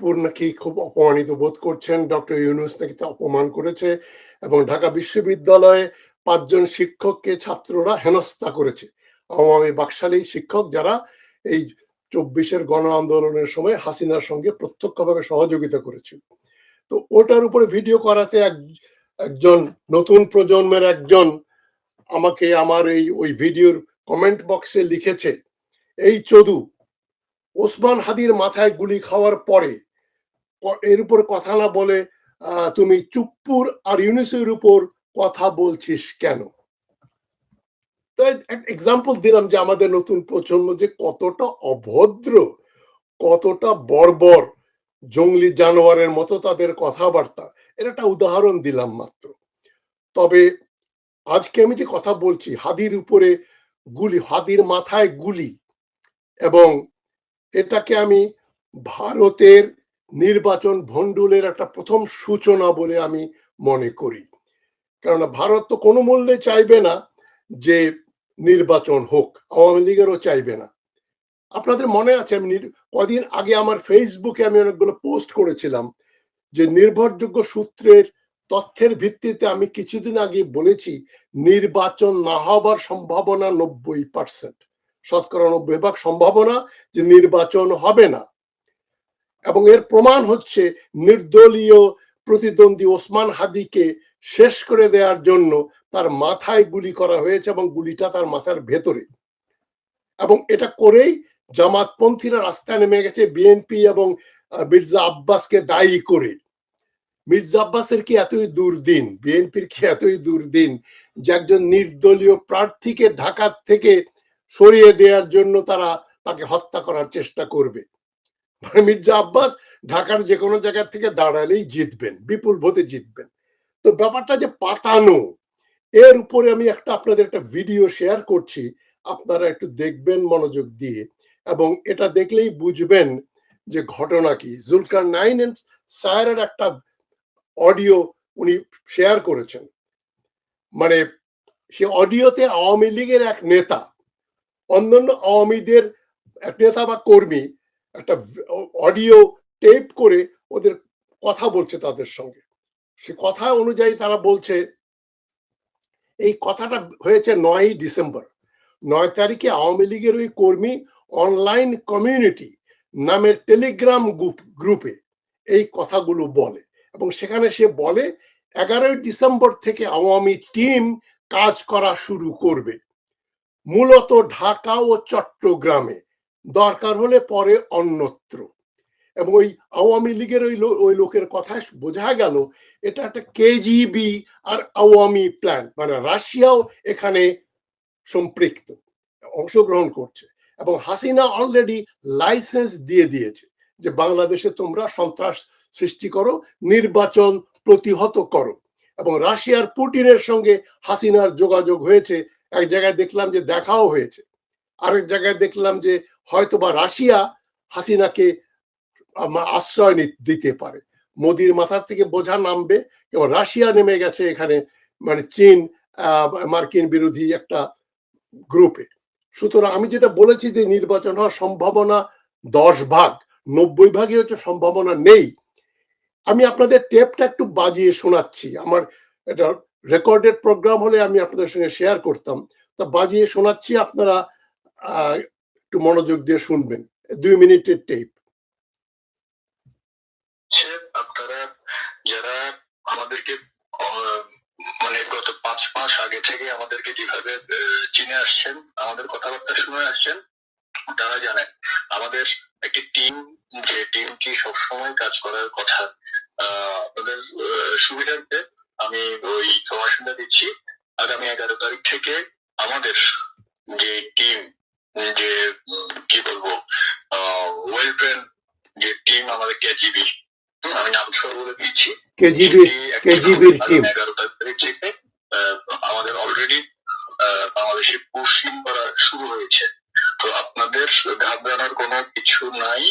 চুপ্পুর নাকি খুব অপমানিত বোধ করছেন। ডক্টর ইউনুস নাকি তা অপমান করেছে এবং ঢাকা বিশ্ববিদ্যালয়ে পাঁচজন শিক্ষককে ছাত্ররা হেনস্থা করেছে। আওয়ামী বাকশালী শিক্ষক যারা এই চব্বিশের গণ আন্দোলনের সময় হাসিনার সঙ্গে প্রত্যক্ষভাবে সহযোগিতা করেছিল। তো ওটার উপরে ভিডিও করাতে এক, একজন নতুন প্রজন্মের একজন আমাকে আমার এই, ওই ভিডিওর কমেন্ট বক্সে লিখেছে, এই চদু, ওসমান হাদির মাথায় গুলি খাওয়ার পরে এর উপর কথা না বলে তুমি চুপ্পুর আর ইউনিসের উপর কথা বলছিস কেন? তো এক্সাম্পল দিলাম যে আমাদের নতুন প্রজন্ম যে কতটা অভদ্র, কতটা বর্বর জঙ্গলি জানোয়ারের মতো তাদের কথাবার্তা। এর একটা উদাহরণ দিলাম মাত্র। তবে আজকে আমি যে কথা বলছি, হাদির উপরে গুলি, হাদির মাথায় গুলি, এবং এটাকে আমি ভারতের নির্বাচন ভণ্ডুলের একটা প্রথম সূচনা বলে আমি মনে করি। কেননা ভারত তো কোনো মূল্যে চাইবে না যে নির্বাচন হোক, আওয়ামী লীগেরও চাইবে না। আপনাদের মনে আছে, আমি কদিন আগে আমার ফেসবুকে আমি অনেকগুলো পোস্ট করেছিলাম যে নির্ভরযোগ্য সূত্রের তথ্যের ভিত্তিতে আমি কিছুদিন আগে বলেছি, নির্বাচন না হবার সম্ভাবনা নব্বই পার্সেন্ট। শতকরা নব্বই ভাগ সম্ভাবনা যে নির্বাচন হবে না। এবং এর প্রমাণ হচ্ছে নির্দলীয় প্রতিদ্বন্দ্বী ওসমান হাদিকে শেষ করে দেওয়ার জন্য তার মাথায় গুলি করা হয়েছে এবং গুলিটা তার মাথার ভেতরে। এবং এটা করেই জামাতপন্থীরা রাস্তায় নেমে গেছে বিএনপি এবং মির্জা আব্বাসকে দায়ী করে। মির্জা আব্বাসের কি এতই দুর্দিন? বিএনপির কি এতই দুর্দিন যে একজন নির্দলীয় প্রার্থীকে ঢাকার থেকে সরিয়ে দেওয়ার জন্য তারা তাকে হত্যা করার চেষ্টা করবে? মির্জা আব্বাস, ঢাকার যে কোনো জায়গা থেকে দাঁড়ালেই জিতবেন, বিপুল ভোটে জিতবেন। তো ব্যাপারটা যে পাতানো, এর উপরে আমি একটা আপনাদের একটা ভিডিও শেয়ার করছি, আপনারা একটু দেখবেন মনোযোগ দিয়ে এবং এটা দেখলেই বুঝবেন যে ঘটনা কি। জুলকার নাইন সায়ারের একটা অডিও উনি শেয়ার করেছেন। মানে সে অডিওতে আওয়ামী লীগের এক নেতা, অন্যান্য আওয়ামীদের এক নেতা বা কর্মী একটা অডিও টেপ করে ওদের কথা বলছে তাদের সঙ্গে। সে কথা অনুযায়ী তারা বলছে, এই কথাটা হয়েছে নয় ডিসেম্বর। নয় তারিখে আওয়ামী লীগের ওই কর্মী অনলাইন কমিউনিটি নামের টেলিগ্রাম গ্রুপ গ্রুপে এই কথাগুলো বলে। এবং সেখানে সে বলে, এগারোই ডিসেম্বর থেকে আওয়ামী টিম কাজ করা শুরু করবে। মূলত ঢাকা ও চট্টগ্রামে। দরকার হলে পরে অন্যত্র। এবং ওই আওয়ামী লীগের ওই ওই লোকের কথায় বোঝা গেল, এটা একটা কেজিবি আর আওয়ামী প্ল্যান মানে রাশিয়াও এখানে সম্পৃক্ত, অংশগ্রহণ করছে। এবং হাসিনা অলরেডি লাইসেন্স দিয়ে দিয়েছে যে বাংলাদেশে তোমরা সন্ত্রাস সৃষ্টি করো, নির্বাচন প্রতিহত করো। এবং রাশিয়ার পুটিনের সঙ্গে হাসিনার যোগাযোগ হয়েছে, এক জায়গায় দেখলাম যে দেখাও হয়েছে। আরেক জায়গায় দেখলাম যে হয়তো বা রাশিয়া হাসিনাকে আশ্রয় দিতে পারে। মোদির মাথার থেকে বোঝা নামবে এবং রাশিয়া নেমে গেছে এখানে মানে চীন মার্কিন বিরোধী একটা গ্রুপে। সুতরাং আমি যেটা বলেছি যে নির্বাচন হওয়ার সম্ভাবনা দশ ভাগ, নব্বই ভাগই হচ্ছে সম্ভাবনা নেই। আমি আপনাদের টেপটা একটু বাজিয়ে শোনাচ্ছি। আমার এটা রেকর্ডেড প্রোগ্রাম হলে আমি আপনাদের সঙ্গে শেয়ার করতাম। তা বাজিয়ে শোনাচ্ছি আপনারা একটু মনোযোগ দিয়ে শুনবেন। দুই মিনিটের টেপ আপনারা যারা আমাদেরকে মানে গত পাঁচ মাস আগে থেকে আমাদেরকে যেভাবে চিনে আসছেন, আমাদের কথাবার্তা শুনে আসছেন, তারা জানেন আমাদের একটি টিম যে টিমটি সবসময় কাজ করার কথা আপনাদের সুবিধার্থে আমি ওই সময়সীমা দিচ্ছি। আগামী এগারো তারিখ থেকে আমাদের যে টিম যে কি বলব ওয়েল ট্রেন যে টিম আমাদের কেজিবি আমি নাম বলে দিচ্ছি একটি কেজিবির টিম এগারো তারিখ থেকে আমাদের অলরেডি বাংলাদেশে পুশিং করা শুরু হয়েছে। তো আপনাদের ঘাবড়ানোর কোনো কিছু নাই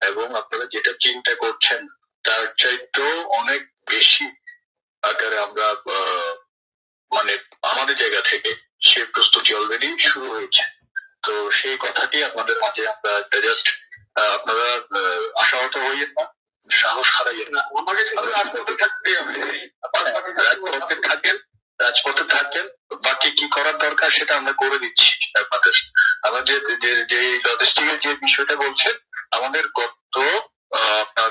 এবং আপনারা যেটা চিন্তা করছেন তার চাইতেও অনেক বেশি আকারে আমরা আহ, মানে আমাদের জায়গা থেকে সে প্রস্তুতি অলরেডি শুরু হয়েছে। তো সেই কথাটি আপনাদের মাঝে আমরা জাস্ট আপনারা আশাহত হইয়েন না সাহস হারাইয়েন না। রাজপথে থাকতে রাজপথে থাকেন রাজপথে থাকেন বাকি কি করার দরকার সেটা আমরা করে দিচ্ছি আপনাদের। আমাদের যে যে লজিস্টিকের যে বিষয়টা বলছেন আমাদের গত আপনার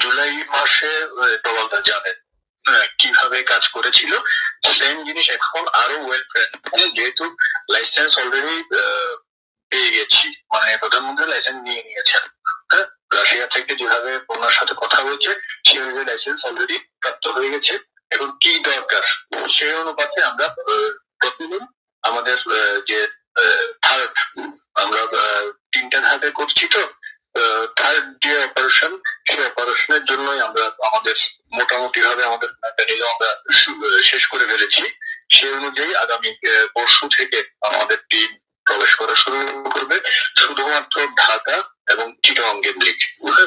জুলাই মাসে প্রবলটা জানেন। কীভাবে কাজ করেছিল সেম জিনিস এখন আরও ওয়েল যেহেতু লাইসেন্স অলরেডি পেয়ে গেছি মানে প্রধানমন্ত্রী লাইসেন্স নিয়ে নিয়েছেন হ্যাঁ? রাশিয়া থেকে যেভাবে ওনার সাথে কথা হয়েছে, সেভাবে লাইসেন্স অলরেডি প্রাপ্ত হয়ে গেছে। এখন কি দরকার? সেই অনুপাতে আমরা প্রতিদিন আমাদের যে থার্ড আমরা তিনটা ধাপে করছি তো থার্ড যে অপারেশন সেই অপারেশনের জন্যই আমরা আমাদের মোটামুটি ভাবে আমাদের আমরা শেষ করে ফেলেছি। সেই অনুযায়ী আগামী পরশু থেকে আমাদের টিম প্রবেশ করা শুরু করবে। শুধুমাত্র ঢাকা এবং চিটাং কেন্দ্রিক।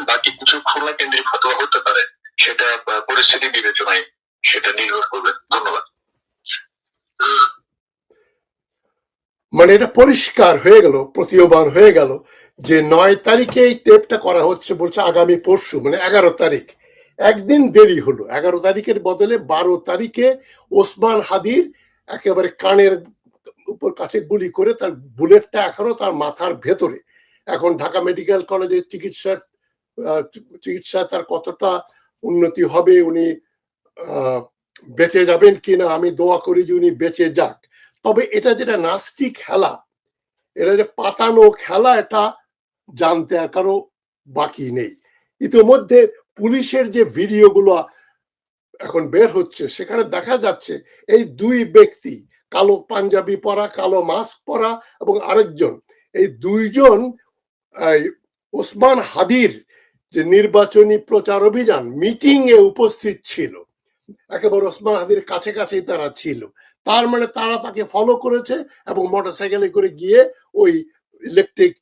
বাকি কিছু খুলনা কেন্দ্রিক হতে হতে পারে, সেটা পরিস্থিতি বিবেচনায় সেটা নির্ভর করবে। ধন্যবাদ। মানে এটা পরিষ্কার হয়ে গেল, প্রতীয়মান হয়ে গেল যে নয় তারিখে এই টেপটা করা হচ্ছে বলছে আগামী পরশু মানে এগারো তারিখ। একদিন দেরি হলো। এগারো তারিখের বদলে বারো তারিখে ওসমান হাদির একেবারে কানের উপর কাছে গুলি করে তার বুলেটটা এখনও তার মাথার ভেতরে। এখন ঢাকা মেডিকেল কলেজের চিকিৎসার চিকিৎসা তার কতটা উন্নতি হবে উনি বেঁচে যাবেন কিনা আমি দোয়া করি যে উনি বেঁচে যাক। তবে এটা যেটা নাস্তিক খেলা, এটা যে পাতানো খেলা এটা জানতে আর কারও বাকি নেই। ইতিমধ্যে পুলিশের যে ভিডিওগুলো এখন বের হচ্ছে, সেখানে দেখা যাচ্ছে এই দুই ব্যক্তি, কালো পাঞ্জাবি পরা, কালো মাস্ক পরা এবং আরেকজন। এই দুইজন ওসমান হাদির যে নির্বাচনী প্রচার অভিযান মিটিং এ উপস্থিত ছিল। একেবারে ওসমান হাদির কাছে কাছেই তারা ছিল। তার মানে তারা তাকে ফলো করেছে এবং মোটরসাইকেলে করে গিয়ে ওই ইলেকট্রিক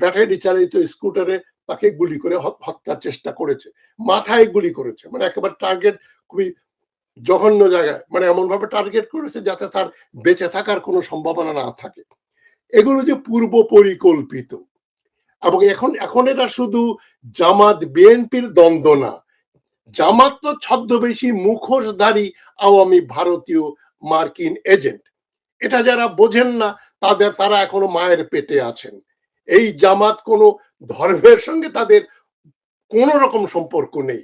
ব্যাটারি চালিত স্কুটারে তাকে গুলি করে হত্যার চেষ্টা করেছে। মাথায় গুলি করেছে। মানে একেবারে টার্গেট খুবই জঘন্য জায়গায়। মানে এমন ভাবে টার্গেট করেছে যাতে তার বেঁচে থাকার কোনো সম্ভাবনা না থাকে। এগুলো যে পূর্ব পরিকল্পিত। এবং এখন এখন এটা শুধু জামাত, বিএনপির দ্বন্দ্ব না। জামাত তো ছদ্মবেশী মুখোশধারী আওয়ামী ভারতীয় মার্কিন এজেন্ট। এটা যারা বোঝেন না, তাদের, তারা এখনও মায়ের পেটে আছেন। এই জামাত কোনো ধর্মের সঙ্গে তাদের কোনো রকম সম্পর্ক নেই।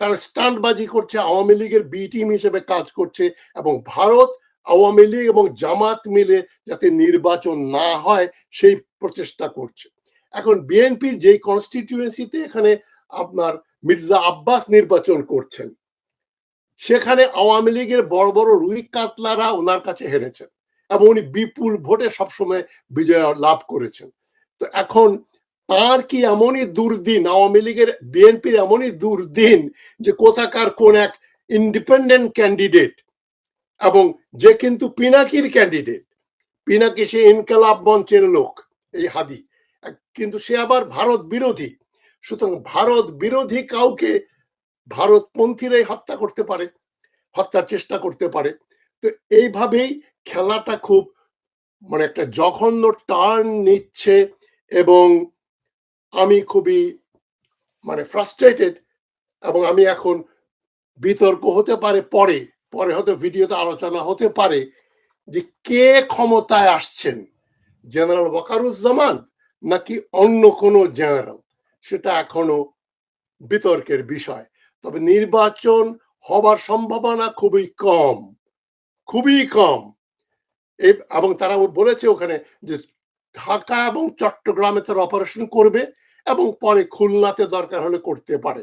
তারা স্টান্টবাজি করছে, আওয়ামী লীগের বি টিম হিসেবে কাজ করছে এবং ভারত আওয়ামী লীগ এবং জামাত মিলে যাতে নির্বাচন না হয় সেই প্রচেষ্টা করছে। এখন বিএনপির যেই কনস্টিটিউয়েন্সিতে এখানে আপনার মির্জা আব্বাস নির্বাচন করছেন, সেখানে আওয়ামী লীগের বড় বড় রুই কাতলারা ওনার কাছে হেরেছেন এবং উনি বিপুল ভোটে সবসময় বিজয় লাভ করেছেন। তো এখন তার কি এমনই দুর্দিন, আওয়ামী লীগের বিএনপির এমনই দুর্দিন যে কোথাকার কোন এক ইন্ডিপেন্ডেন্ট ক্যান্ডিডেট এবং যে কিন্তু পিনাকির ক্যান্ডিডেট পিনাকি সে ইনকালাব মঞ্চের লোক, এই হাদি। কিন্তু সে আবার ভারত বিরোধী। সুতরাং ভারত বিরোধী কাউকে ভারতপন্থীরাই হত্যা করতে পারে, হত্যার চেষ্টা করতে পারে। তো এইভাবেই খেলাটা খুব মানে একটা জঘন্য টার্ন নিচ্ছে এবং আমি খুবই মানে ফ্রাস্ট্রেটেড এবং আমি এখন বিতর্ক হতে পারে পরে পরে হয়তো ভিডিওতে আলোচনা হতে পারে যে কে ক্ষমতায় আসছেন? জেনারেল ওয়াকারুজ্জামান নাকি অন্য কোনো জেনারেল? সেটা এখনও বিতর্কের বিষয়। তবে নির্বাচন হবার সম্ভাবনা খুবই কম খুবই কম। এবং তারা বলেছে ওখানে যে ঢাকা এবং চট্টগ্রামে তারা অপারেশন করবে এবং পরে খুলনাতে দরকার হলে করতে পারে।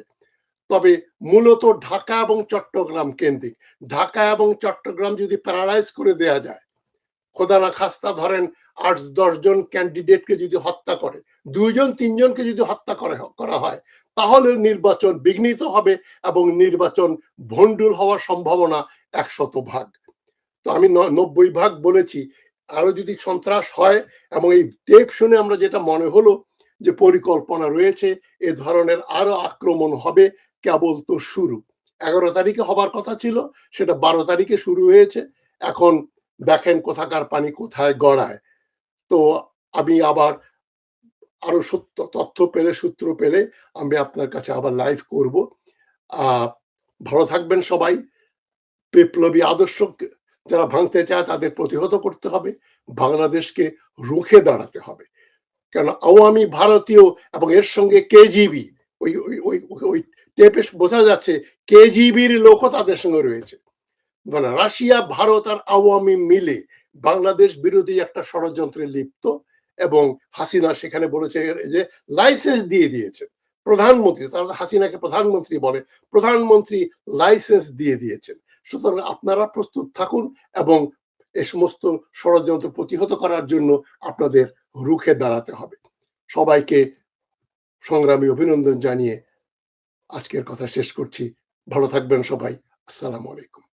তবে মূলত ঢাকা এবং চট্টগ্রাম কেন্দ্রিক। ঢাকা এবং চট্টগ্রাম যদি প্যারালাইজ করে দেয়া যায়, খোদা না খাস্তা ধরেন আট দশ জন ক্যান্ডিডেটকে যদি হত্যা করে, দুইজন তিনজনকে যদি হত্যা করে, করা হয়, তাহলে নির্বাচন বিঘ্নিত হবে এবং নির্বাচন ভণ্ডুল হওয়ার সম্ভাবনা একশত ভাগ। তো আমি নব্বই ভাগ বলেছি আরও যদি সন্ত্রাস হয়, এবং এই টেপ শুনে আমরা যেটা মনে হলো যে পরিকল্পনা রয়েছে, এ ধরনের আরও আক্রমণ হবে কেবল তো শুরু। এগারো তারিখে হবার কথা ছিল, সেটা বারো তারিখে শুরু হয়েছে। এখন দেখেন কোথাকার পানি কোথায় গড়ায়। তো আমি আবার আরও সত্য, তথ্য পেলে, সূত্র পেলে আমি আপনার কাছে আবার লাইভ করব। ভালো থাকবেন সবাই। বিপ্লবী আদর্শ যারা ভাঙতে চায় তাদের প্রতিহত করতে হবে, বাংলাদেশকে রুখে দাঁড়াতে হবে। কেন আওয়ামী ভারতীয় এবং এর সঙ্গে কেজিবি, ওই ওই ওই টেপে বোঝা যাচ্ছে কেজিবির লোকও তাদের সঙ্গে রয়েছে। মানে রাশিয়া, ভারত আর আওয়ামী মিলে বাংলাদেশ বিরোধী একটা ষড়যন্ত্রে লিপ্ত এবং হাসিনা সেখানে বলেছে যে লাইসেন্স দিয়ে দিয়েছে। প্রধানমন্ত্রী, তারা হাসিনাকে প্রধানমন্ত্রী বলে, প্রধানমন্ত্রী লাইসেন্স দিয়ে দিয়েছেন। সুতরাং আপনারা প্রস্তুত থাকুন এবং এ সমস্ত ষড়যন্ত্র প্রতিহত করার জন্য আপনাদের রুখে দাঁড়াতে হবে। সবাইকে সংগ্রামী অভিনন্দন জানিয়ে আজকের কথা শেষ করছি। ভালো থাকবেন সবাই। আসসালামু আলাইকুম।